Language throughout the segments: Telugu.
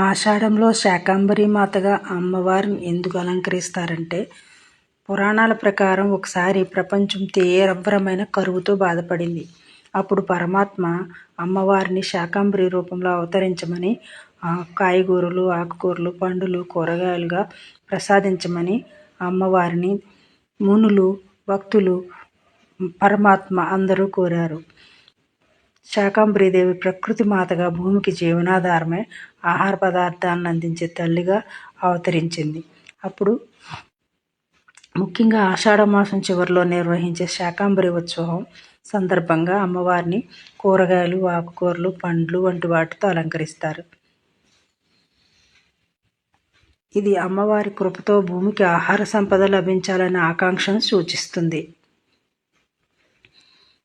ఆషాఢంలో శాకంభరీ మాతగా అమ్మవారిని ఎందుకు అలంకరిస్తారంటే పురాణాల ప్రకారం ఒకసారి ప్రపంచం తీవ్రమైన కరువుతో బాధపడింది. అప్పుడు పరమాత్మ అమ్మవారిని శాకాంబరి రూపంలో అవతరించమని కాయగూరలు ఆకుకూరలు పండులు కూరగాయలుగా ప్రసాదించమని అమ్మవారిని మునులు భక్తులు పరమాత్మ అందరూ కోరారు. శాకంభరీదేవి ప్రకృతి మాతగా భూమికి జీవనాధారమై ఆహార పదార్థాలను అందించే తల్లిగా అవతరించింది. అప్పుడు ముఖ్యంగా ఆషాఢ మాసం చివరిలో నిర్వహించే శాకాంబరి ఉత్సవం సందర్భంగా అమ్మవారిని కూరగాయలు ఆకుకూరలు పండ్లు వంటి వాటితో అలంకరిస్తారు. ఇది అమ్మవారి కృపతో భూమికి ఆహార సంపద లభించాలనే ఆకాంక్షను సూచిస్తుంది.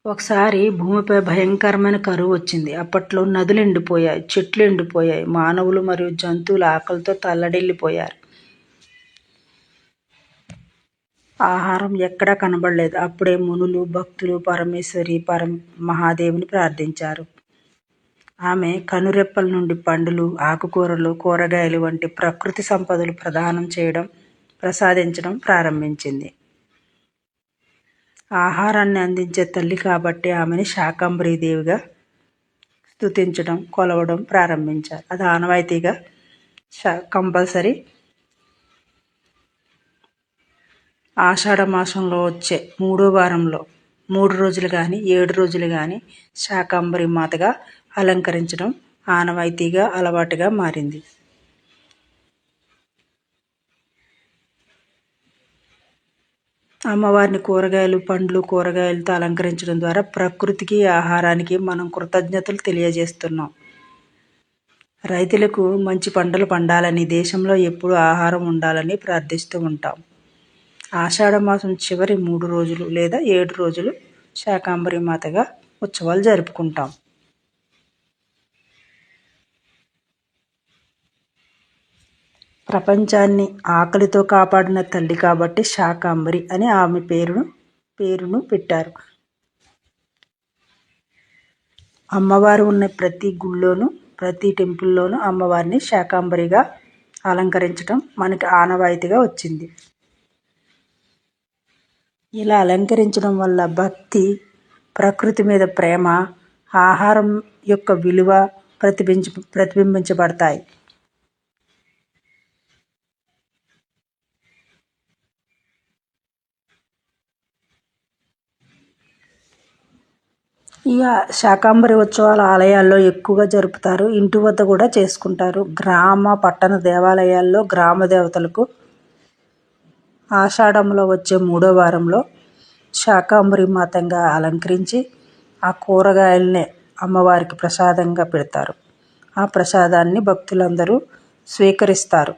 ఒకసారి భూమిపై భయంకరమైన కరువు వచ్చింది. అప్పట్లో నదులు ఎండిపోయాయి చెట్లు ఎండిపోయాయి మానవులు మరియు జంతువులు ఆకలితో తల్లడిల్లిపోయారు. ఆహారం ఎక్కడా కనబడలేదు. అప్పుడే మునులు భక్తులు పరమేశ్వరి పరం మహాదేవిని ప్రార్థించారు. ఆమె కనురెప్పల నుండి పండులు ఆకుకూరలు కూరగాయలు వంటి ప్రకృతి సంపదలు ప్రదానం చేయడం ప్రసాదించడం ప్రారంభించింది. ఆహారాన్ని అందించే తల్లి కాబట్టి ఆమెని దేవిగా స్థుతించడం కొలవడం ప్రారంభించారు. అది ఆనవాయితీగా కంపల్సరీ. ఆషాఢ మాసంలో వచ్చే మూడో వారంలో మూడు రోజులు కానీ ఏడు రోజులు కానీ శాకంబరి మాతగా అలంకరించడం ఆనవాయితీగా అలవాటుగా మారింది. అమ్మవారిని కూరగాయలు పండ్లు కూరగాయలతో అలంకరించడం ద్వారా ప్రకృతికి ఆహారానికి మనం కృతజ్ఞతలు తెలియజేస్తున్నాం. రైతులకు మంచి పంటలు పండాలని దేశంలో ఎప్పుడు ఆహారం ఉండాలని ప్రార్థిస్తూ ఉంటాం. ఆషాఢ మాసం చివరి మూడు రోజులు లేదా ఏడు రోజులు శాకాంబరి మాతగా ఉత్సవాలు జరుపుకుంటాం. ప్రపంచాన్ని ఆకలితో కాపాడిన తల్లి కాబట్టి శాకాంబరి అని ఆమె పేరును పేరును పెట్టారు. అమ్మవారు ఉన్న ప్రతి గుళ్ళోనూ ప్రతి టెంపుల్లోనూ అమ్మవారిని శాకాంబరిగా అలంకరించడం మనకి ఆనవాయితీగా వచ్చింది. ఇలా అలంకరించడం వల్ల భక్తి ప్రకృతి మీద ప్రేమ ఆహారం యొక్క విలువ ప్రతిబింబ ప్రతిబింబించబడతాయి. ఇక శాకాంబరి ఉత్సవాలు ఆలయాల్లో ఎక్కువగా జరుపుతారు. ఇంటి వద్ద కూడా చేసుకుంటారు. గ్రామ పట్టణ దేవాలయాల్లో గ్రామ దేవతలకు ఆషాఢంలో వచ్చే మూడో వారంలో శాకాంబరి మాతంగా అలంకరించి ఆ కూరగాయలనే అమ్మవారికి ప్రసాదంగా పెడతారు. ఆ ప్రసాదాన్ని భక్తులందరూ స్వీకరిస్తారు.